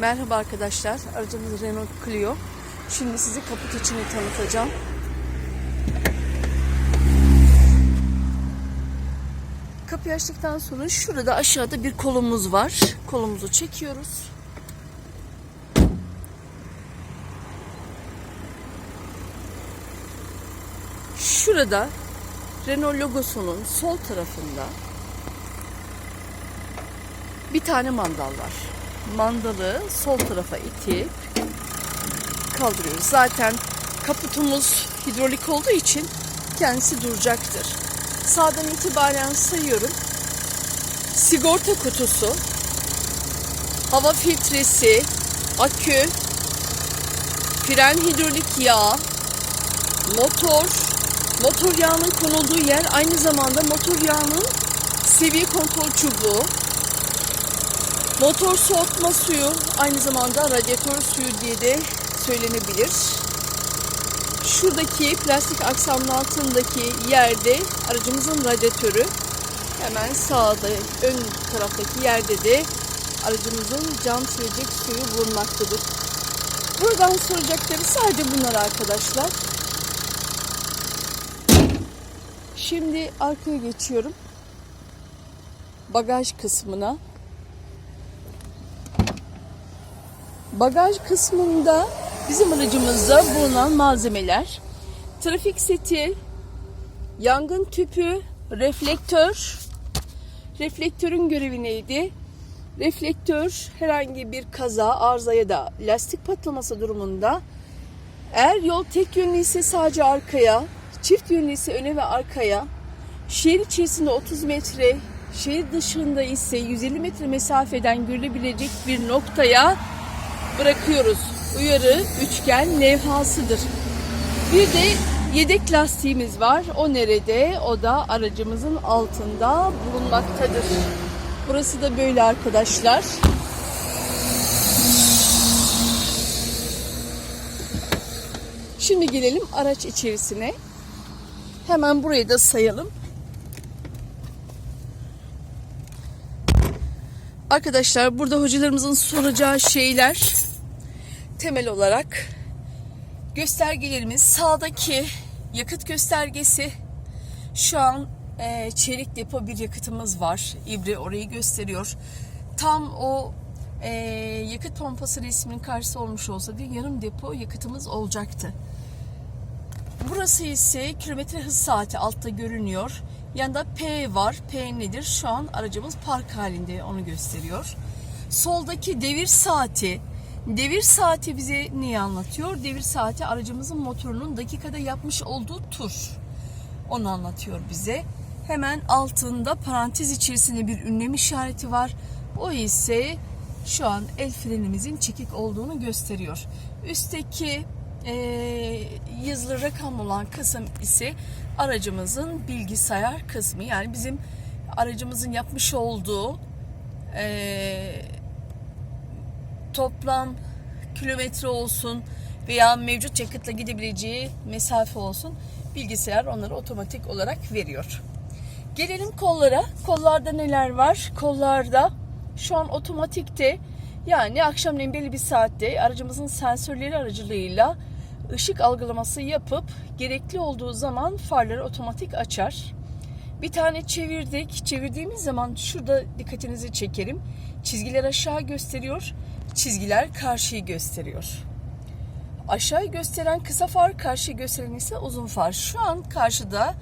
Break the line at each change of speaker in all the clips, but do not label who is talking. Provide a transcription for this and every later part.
Merhaba arkadaşlar. Aracımız Renault Clio. Şimdi sizi kaput içini tanıtacağım. Kapıyı açtıktan sonra şurada aşağıda bir kolumuz var. Kolumuzu çekiyoruz. Şurada Renault logosunun sol tarafında bir tane mandal var. Mandalı sol tarafa itip kaldırıyoruz. Zaten kaputumuz hidrolik olduğu için kendisi duracaktır. Sağdan itibaren sayıyorum. Sigorta kutusu, hava filtresi, akü, fren hidrolik yağ, motor, motor yağının konulduğu yer aynı zamanda motor yağının seviye kontrol çubuğu, Motor soğutma suyu aynı zamanda radyatör suyu diye de söylenebilir. Şuradaki plastik aksamın altındaki yerde aracımızın radyatörü. Hemen sağda ön taraftaki yerde de aracımızın cam silecek suyu bulunmaktadır. Buradan soracakları sadece bunlar arkadaşlar. Şimdi arkaya geçiyorum. Bagaj kısmına. Bagaj kısmında bizim aracımızda bulunan malzemeler trafik seti, yangın tüpü, reflektör. Reflektörün görevi neydi? Reflektör herhangi bir kaza, arıza ya da lastik patlaması durumunda eğer yol tek yönlü ise sadece arkaya, çift yönlü ise öne ve arkaya, şehir içerisinde 30 metre, şehir dışında ise 150 metre mesafeden görülebilecek bir noktaya bırakıyoruz. Uyarı üçgen levhasıdır. Bir de yedek lastiğimiz var. O nerede? O da aracımızın altında bulunmaktadır. Burası da böyle arkadaşlar. Şimdi gelelim araç içerisine. Hemen burayı da sayalım. Arkadaşlar burada hocalarımızın soracağı şeyler temel olarak göstergelerimiz sağdaki yakıt göstergesi şu an e, çelik depo bir yakıtımız var. İbre orayı gösteriyor. Tam o e, yakıt pompası resminin karşısı olmuş olsa diye yarım depo yakıtımız olacaktı. Burası ise kilometre hız saati altta görünüyor. Yanında P var. P nedir? Şu an aracımız park halinde onu gösteriyor. Soldaki devir saati. Devir saati bize neyi anlatıyor? Devir saati aracımızın motorunun dakikada yapmış olduğu tur. Onu anlatıyor bize. Hemen altında parantez içerisinde bir ünlem işareti var. O ise şu an el frenimizin çekik olduğunu gösteriyor. Üstteki e, yazılı rakam olan kısım ise aracımızın bilgisayar kısmı. Yani bizim aracımızın yapmış olduğu e, toplam kilometre olsun veya mevcut yakıtla gidebileceği mesafe olsun bilgisayar onları otomatik olarak veriyor. Gelelim kollara. Kollarda neler var? Kollarda şu an otomatikte yani akşamleyin belli bir saatte aracımızın sensörleri aracılığıyla ışık algılaması yapıp gerekli olduğu zaman farları otomatik açar. Bir tane çevirdik. Çevirdiğimiz zaman şurada dikkatinizi çekerim. Çizgiler aşağı gösteriyor. Çizgiler karşıyı gösteriyor. Aşağı gösteren kısa far, karşıyı gösteren ise uzun far. Şu an karşıda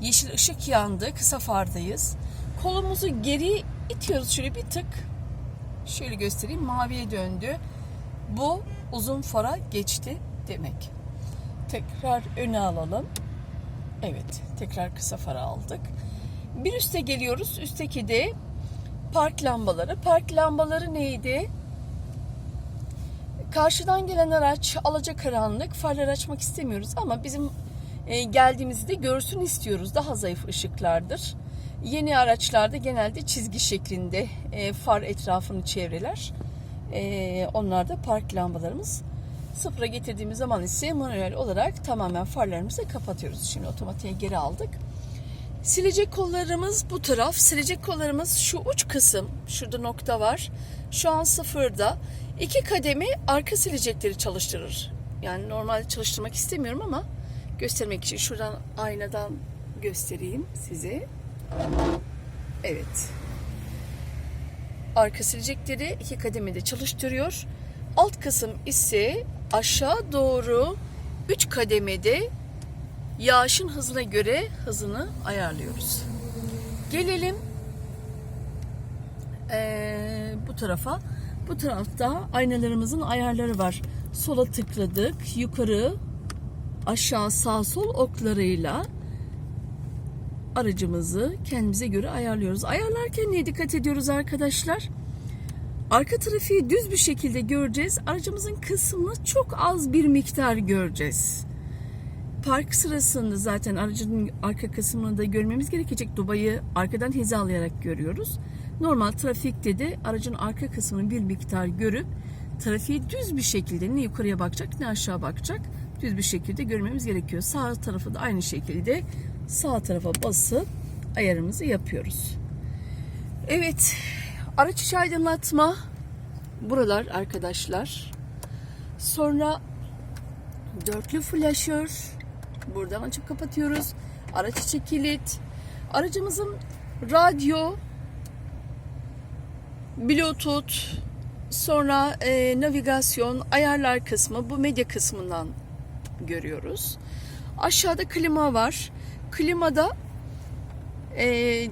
yeşil ışık yandı. Kısa fardayız. Kolumuzu geri itiyoruz şöyle bir tık. Şöyle göstereyim. Maviye döndü. Bu uzun fara geçti demek. Tekrar öne alalım. Evet, tekrar kısa fara aldık. Bir üste geliyoruz. Üstteki de park lambaları. Park lambaları neydi? Karşıdan gelen araç alacakaranlık, farları açmak istemiyoruz ama bizim e, geldiğimizde görsün istiyoruz. Daha zayıf ışıklardır. Yeni araçlarda genelde çizgi şeklinde e, far etrafını çevreler. E, onlar da park lambalarımız. Sıfıra getirdiğimiz zaman ise manuel olarak tamamen farlarımızı kapatıyoruz. Şimdi otomatiğe geri aldık. Silecek kollarımız bu taraf. Silecek kollarımız şu uç kısım. Şurada nokta var. Şu an sıfırda. İki kademe arka silecekleri çalıştırır. Yani normalde çalıştırmak istemiyorum ama göstermek için şuradan aynadan göstereyim size. Evet. Arka silecekleri iki kademede çalıştırıyor. Alt kısım ise aşağı doğru 3 kademede yağışın hızına göre hızını ayarlıyoruz. Gelelim eee, bu tarafa. Bu tarafta aynalarımızın ayarları var. Sola tıkladık, yukarı, aşağı, sağ, sol oklarıyla aracımızı kendimize göre ayarlıyoruz. Ayarlarken neye dikkat ediyoruz arkadaşlar? Arka trafiği düz bir şekilde göreceğiz. Aracımızın kısmını çok az bir miktar göreceğiz. Park sırasında zaten aracın arka kısmını da görmemiz gerekecek. Dubayı arkadan hizalayarak görüyoruz. Normal trafikte de aracın arka kısmını bir miktar görüp trafiği düz bir şekilde ne yukarıya bakacak ne aşağı bakacak düz bir şekilde görmemiz gerekiyor. Sağ tarafı da aynı şekilde sağ tarafa basıp ayarımızı yapıyoruz. Evet, araç içi aydınlatma buralar arkadaşlar. Sonra dörtlü flaşör buradan açıp kapatıyoruz. Araç içi kilit. Aracımızın radyo, bluetooth, sonra e, navigasyon, ayarlar kısmı bu medya kısmından görüyoruz. Aşağıda klima var. Klimada e,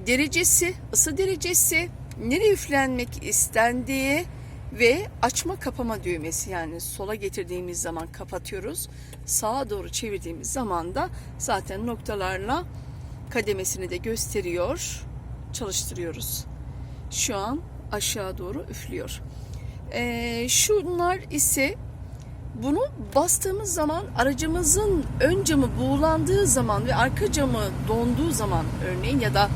derecesi, ısı derecesi, nereye üflenmek istendiği ve açma kapama düğmesi yani sola getirdiğimiz zaman kapatıyoruz. Sağa doğru çevirdiğimiz zaman da zaten noktalarla kademesini de gösteriyor. Çalıştırıyoruz. Şu an aşağı doğru üflüyor. E, şunlar ise bunu bastığımız zaman aracımızın ön camı buğulandığı zaman ve arka camı donduğu zaman örneğin ya da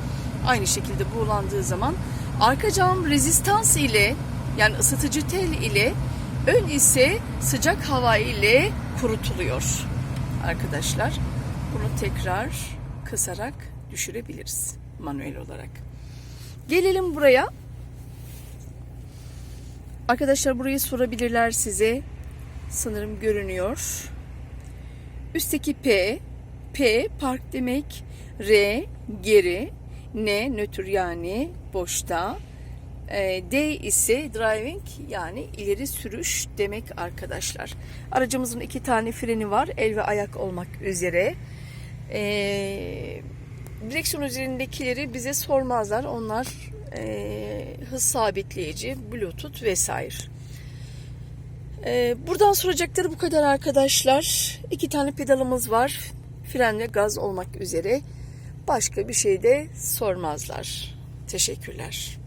aynı şekilde buğulandığı zaman arka cam rezistans ile yani ısıtıcı tel ile ön ise sıcak hava ile kurutuluyor arkadaşlar. Bunu tekrar kısarak düşürebiliriz manuel olarak. Gelelim buraya. Arkadaşlar burayı sorabilirler size sanırım görünüyor. Üstteki P, P park demek, R geri, N nötr yani boşta, D ise driving yani ileri sürüş demek arkadaşlar. Aracımızın iki tane freni var el ve ayak olmak üzere. E, direksiyon üzerindekileri bize sormazlar. Onlar e, hız sabitleyici, bluetooth vesaire. Ee, buradan soracakları bu kadar arkadaşlar. İki tane pedalımız var. Fren ve gaz olmak üzere. Başka bir şey de sormazlar. Teşekkürler.